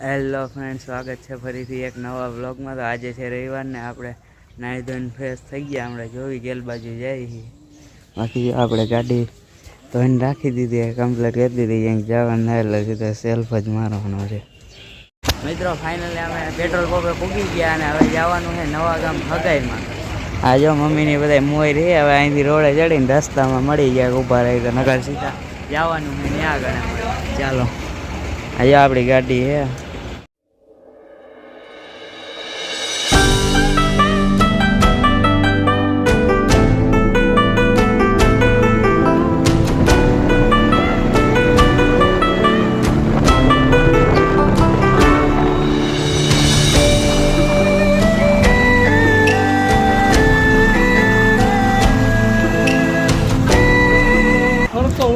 Hello friend સ્વાગત છે ફરીથી એક નવા વ્લોગમાં તો આજે છે રવિવારને આપણે નાહી ધોઈને ફ્રેશ થઈ ગયા. આપણે જોવી ગેલ બાજુ જઈએ બાકી આપણે ગાડી ધોઈને રાખી દીધી કમ્પ્લીટ કરી દીધી ક્યાંક જવાનું એટલે સીધા સેલ્ફ જ મારવાનો છે. મિત્રો ફાઇનલી અમે પેટ્રોલ પંપે પૂગી ગયા અને હવે જવાનું છે નવા ગામ હગાઈમાં. આ જો મમ્મીની બધા મોય રહી, હવે અહીંથી રોડે ચડીને રસ્તામાં મળી ગયા, ઊભા રહી તો નગર સીધા જવાનું છે, ત્યાં આગળ ચાલો આજે આપણી ગાડી છે.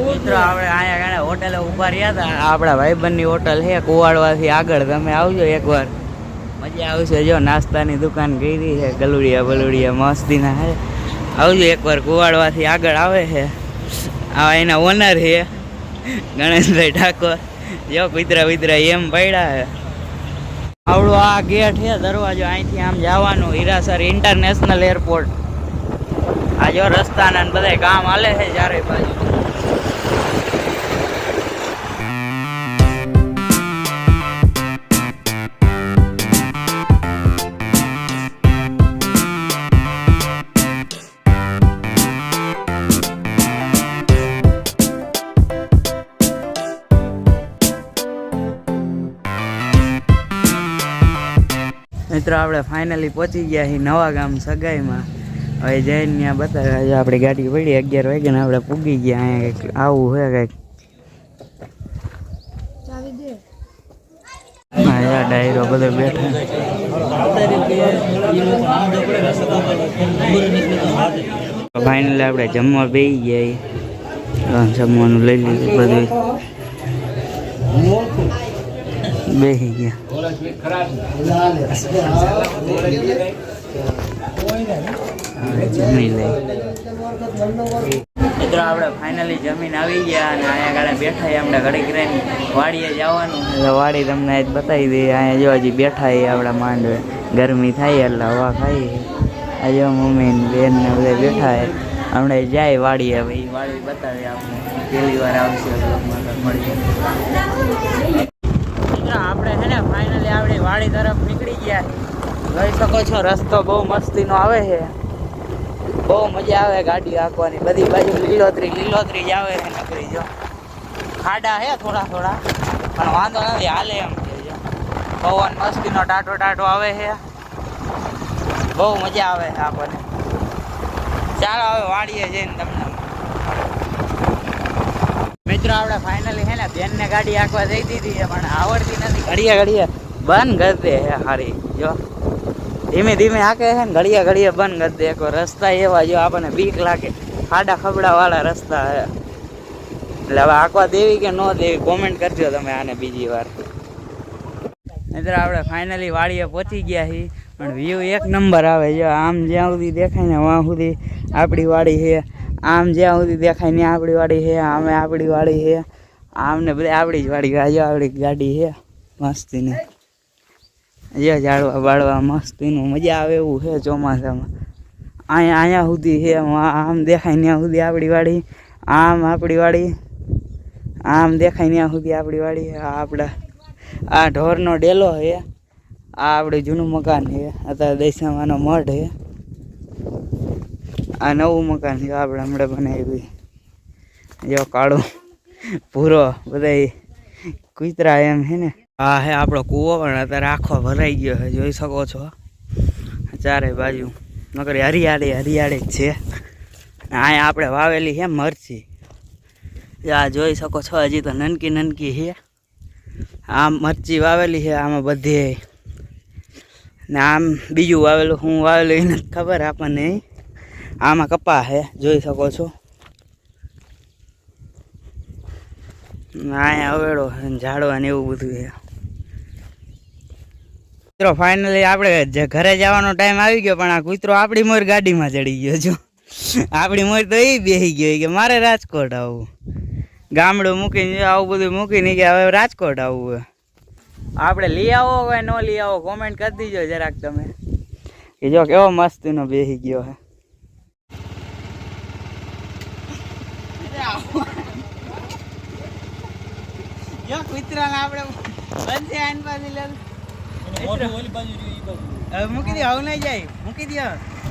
મિત્રો આપણે અહીંયા ગાણે હોટલે ઊભા રહ્યા હતા. આપણા ભાઈબંધની હોટલ છે કુવાડવાથી આગળ. તમે આવજો એકવાર. મજા આવશે જો નાસ્તાની દુકાન ગઈ છે ગલુડિયા બલુડિયા મસ્તીના છે. આવજો એકવાર કુવાડવાથી આગળ આવે છે. આ એના ઓનર છે ગણેશભાઈ ઠાકોર. જો કુતરા વિતરા એમ પડ્યા છે. આવડો આ ગેટ છે દરવાજો અહીંથી આમ જવાનું હીરાસર ઇન્ટરનેશનલ એરપોર્ટ આ જો રસ્તાના બધા કામ હાલે છે ચારે બાજુ. મિત્રો, આપણે ફાઇનલી પહોંચી ગયા છીએ નવા ગામ સગાઈમાં. હવે જઈને ત્યાં બતાવ્યા આપણી ગાડી પડી, અગિયાર વાગ્યા ને આપણે પૂગી ગયા, અહીંયા કંઈક આવું હોય કંઈક. ડાયરો બધો બેઠો. ફાઇનલી આપણે જમવા બેસી ગયા. જમવાનું લઈ લીધું બધું. બેસી ગયા. મિત્રો, આપણે ફાઇનલી જમીન આવી ગયા અને અહીંયા ગાડે બેઠા આપણે ઘડીક રહીને વાડીએ જવાનું. એટલે વાડી તમને બતાવી દઈએ, અહીંયા જો હજી બેઠા એ આપણા માંડવે. ગરમી થાય એટલે હવા ખાઈએ. આજે મમ્મી બેન ને બધા બેઠા હમણાં જાય વાડીએ ભાઈ વાડી બતાવી આપણે. પહેલી વાર આવશે vlogમાં તો મળીએ મિત્રો આપણે છે ને ફાઇનલી આપણી વાડી તરફ નીકળી ગયા જોઈ શકો છો, રસ્તો બહુ મસ્તીનો આવે છે. બહુ મજા આવે ગાડી હાંકવાની બધી બાજુ લીલોતરી લીલોતરી જ આવે છે નકરી જો. ખાડા છે થોડા થોડા, પણ વાંધો નથી, હાલે એમ જો. પવન મસ્તીનો ટાટો ટાટો આવે છે. બહુ મજા આવે છે આપણને. ચાલો, હવે વાડીએ જઈને તમને મિત્રો, આપણે ફાઇનલી છે ને, બેનને ગાડી હાંકવા દઈ દીધી છે, પણ આવડતી નથી. ઘડીએ ઘડીએ. બંધ કરી દે હે હારી, જો. ધીમે ધીમે આકે છે ને, ઘડીએ બંધ કરી દે. કોઈ રસ્તા એવા જો આપણને બીક લાગે. ખાડા ખબડા વાળા રસ્તા હે. એટલે હવે આકવા દેવી કે ન દેવી કોમેન્ટ કરજો તમે આને બીજી વાર. મિત્રો, આપણે ફાઇનલી વાડીએ પહોંચી ગયા છીએ પણ વ્યૂ એક નંબર આવે જો આમ જ્યાં સુધી દેખાય ને ત્યાં સુધી આપણી વાડી છે આમ જ્યાં સુધી દેખાય ને આપણી વાડી છે આમે આપણી વાડી છે આમ ને બધી આપણી જ વાડી. જો આપણી ગાડી છે મસ્તીની. જો ઝાડવા બાળવા મસ્તીનું મજા આવે એવું છે ચોમાસામાં. અહીંયા અહીંયા સુધી છે, આમ દેખાય ત્યાં સુધી આપણી વાડી. આમ આપણી વાડી. આમ દેખાય ત્યાં સુધી આપણી વાડી. આ આપણા આ ઢોરનો ડેલો છે. આ આપણું જૂનું મકાન છે. અત્યારે દૈસામાનો મઢ છે. આ નવું મકાન છે, આપણે હમણાં બનાવ્યું જો કાળું ભૂરો બધા કૂતરા એમ છે ને. આ હે આપણો કૂવો, પણ અત્યારે આખો ભરાઈ ગયો છે, જોઈ શકો છો. ચારે બાજુ. નકર હરિયાળી હરિયાળી જ છે. અહીંયા આપણે વાવેલી છે મરચી. આ જોઈ શકો છો, હજી તો નનકી નનકી છે. આમ મરચી વાવેલી છે, આમાં બધી. ને આમ બીજું વાવેલું, હું વાવેલું એને ખબર આપણને. આમાં કપા છે, જોઈ શકો છો. અહીંયા અવેડો છે ઝાડવા ને એવું બધું છે. મિત્રો ફાઇનલી આપણે જે ઘરે જવાનો ટાઈમ આવી ગયો પણ આ કૂતરો આપણી મોર ગાડીમાં ચડી ગયો જો આપણી મોર તો એ બેસી ગયો કે મારે રાજકોટ આવવું. ગામડું મૂકીને આવું બધું મૂકીને કે હવે રાજકોટ આવવું આપણે લઈ આવો કે ન લઈ આવો કોમેન્ટ કરી દીજો જરાક તમે. કે જો કેવો મસ્તીનો બેસી ગયો હે. જો કૂતરાને આપણે બંધ આન પાસે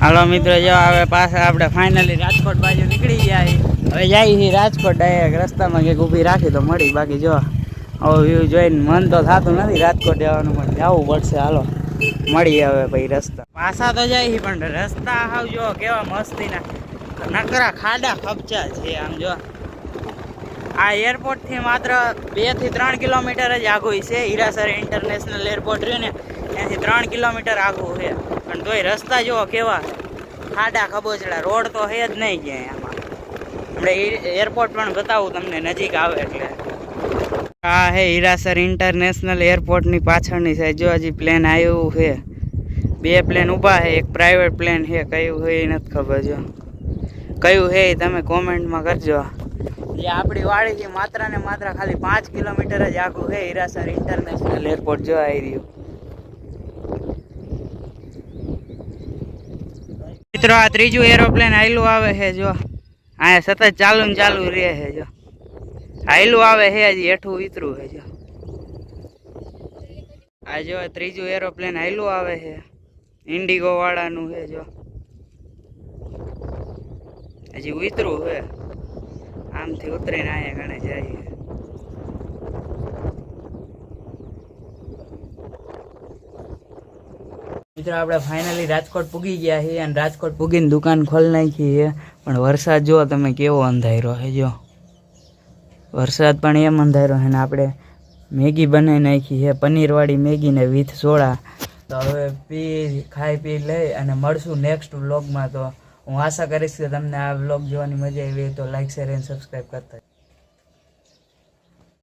હાલો મિત્રો જો હવે પાછા આપણે ફાઇનલી રાજકોટ બાજુ નીકળી ગયા હવે જાય છે રાજકોટ ડાયરેક્ટ રસ્તામાં કંઈક ઊભી રાખી તો મળી. બાકી જો હવે વ્યૂ જોઈને મન તો થતું નથી રાજકોટ જવાનું પણ જવું પડશે. હાલો મળી હવે ભાઈ રસ્તા. પાછા તો જાય છે પણ રસ્તા હાવ જો કેવા મસ્તીના. નકરા ખાડા ખપચા છે આમ જો. આ એરપોર્ટથી માત્ર બેથી ત્રણ કિલોમીટર જ આઘું છે. હીરાસર ઇન્ટરનેશનલ એરપોર્ટ રહ્યું ને, ત્યાંથી ત્રણ કિલોમીટર આઘું છે. પણ તોય રસ્તા જુઓ કેવા ખાડા ખબોચડા, રોડ તો છે જ નહીં ક્યાંય આમાં. આપણે એરપોર્ટ પણ બતાવું તમને, નજીક આવે એટલે. આ હે હીરાસર ઇન્ટરનેશનલ એરપોર્ટની પાછળની સાઈડ જો હજી પ્લેન આવ્યું છે. બે પ્લેન ઊભા છે, એક પ્રાઇવેટ પ્લેન છે. કયું છે એ નથી ખબર જો. કયું છે એ તમે કોમેન્ટમાં કરજો. જે આપણી વાડીથી માત્ર ને માત્ર ખાલી પાંચ કિલોમીટર જ આખું છે હીરાસર ઇન્ટરનેશનલ એરપોર્ટ જોવા આવી રહ્યું. મિત્રો, આ ત્રીજું એરોપ્લેન આયલું આવે છે, જો. અહીંયા સતત ચાલુ ને ચાલુ રહે છે, જો. આયલું આવે છે, હજી હેઠું ઉતરું છે, જો. આ જો ત્રીજું એરોપ્લેન આયલું આવે છે. ઇન્ડિગો વાળાનું છે, જો. હજી ઉતરું છે. આમથી ઉતરીને અહીંયા ગણે જાય મિત્રો, આપણે ફાઇનલી રાજકોટ પૂગી ગયા છીએ અને રાજકોટ પૂગીને દુકાન ખોલી નાખી છે. પણ વરસાદ જો તમે કેવો અંધાર્યો છે જો વરસાદ પણ એમ અંધાર્યો છે ને આપણે મેગી બનાવી નાખી છે. પનીરવાળી મેગી ને વિથ સોડા. તો હવે પી ખાઈ પી લઈ અને મળશું નેક્સ્ટ વ્લોગમાં તો. હું આશા કરીશ કે તમને આ વ્લોગ જોવાની મજા આવી તો લાઈક શેર એન્ડ સબસ્ક્રાઈબ કરતા